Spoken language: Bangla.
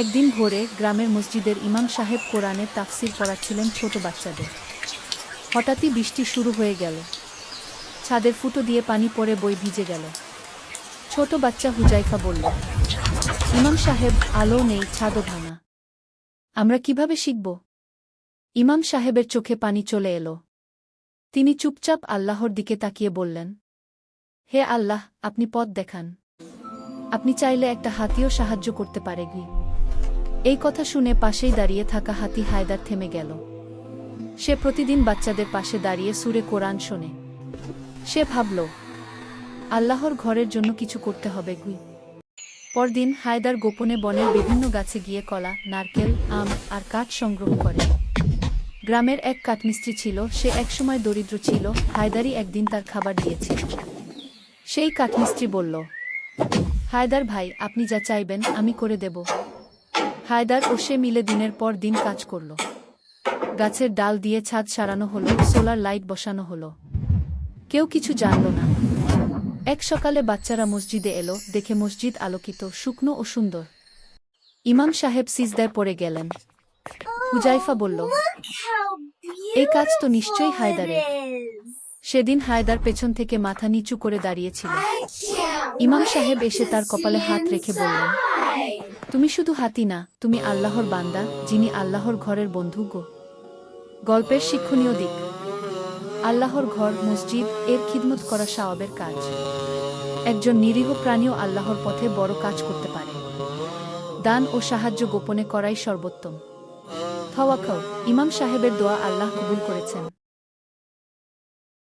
একদিন ভোরে গ্রামের মসজিদের ইমাম সাহেব কোরআনের তাফসির পড়াচ্ছিলেন ছোট বাচ্চাদের। হঠাৎই বৃষ্টি শুরু হয়ে গেল। ছাদের ফুটো দিয়ে পানি পড়ে বই ভিজে গেল। ছোট বাচ্চা হুজাইফা বলল, ইমাম সাহেব, আলো নেই, ছাদও ভাঙা। আমরা কীভাবে শিখব? ইমাম সাহেবের চোখে পানি চলে এলো। তিনি চুপচাপ আল্লাহর দিকে তাকিয়ে বললেন, হে আল্লাহ, আপনি পথ দেখান। আপনি চাইলে একটা হাতিও সাহায্য করতে পারে গি এই কথা শুনে পাশেই দাঁড়িয়ে থাকা হাতি হায়দার থেমে গেল। সে প্রতিদিন বাচ্চাদের পাশে দাঁড়িয়ে সুরে কোরআন শোনে। সে ভাবল, আল্লাহর ঘরের জন্য কিছু করতে হবে গুই। পরদিন হায়দার গোপনে বনের বিভিন্ন গাছে গিয়ে কলা, নারকেল, আম আর কাঠ সংগ্রহ করে। গ্রামের এক কাঠমিস্ত্রি ছিল, সে একসময় দরিদ্র ছিল, হায়দারই একদিন তার খাবার দিয়েছে। সেই কাঠমিস্ত্রি বলল, হায়দার ভাই, আপনি যা চাইবেন আমি করে দেব। হায়দার ও সে মিলে দিনের পর দিন কাজ করল। গাছের ডাল দিয়ে ছাদ সারানো হলো, সোলার লাইট বসানো হলো। কেউ কিছু জানল না। এক সকালে বাচ্চারা মসজিদে এলো, দেখে মসজিদ আলোকিত, শুকনো ও সুন্দর। ইমাম সাহেব সিজদায় পড়ে গেলেন। হুজাইফা বলল এই কাজ তো নিশ্চয়ই হায়দারের। সেদিন হায়দার পেছন থেকে মাথা নিচু করে দাঁড়িয়েছিল। ইমাম সাহেব এসে তার কপালে হাত রেখে বললেন তুমি শুধু হাতি না, তুমি আল্লাহর বান্দা, যিনি আল্লাহর ঘরের বন্ধু গো। গল্পের শিক্ষণীয় দিক। আল্লাহর ঘর, মসজিদ, এর খিদমত করা সাওয়াবের কাজ। একজন নিরীহ প্রাণীও আল্লাহর পথে বড় কাজ করতে পারে। দান ও সাহায্য গোপনে করাই সর্বোত্তম। থওয়াকাও ইমাম সাহেবের দোয়া আল্লাহ কবুল করেছেন।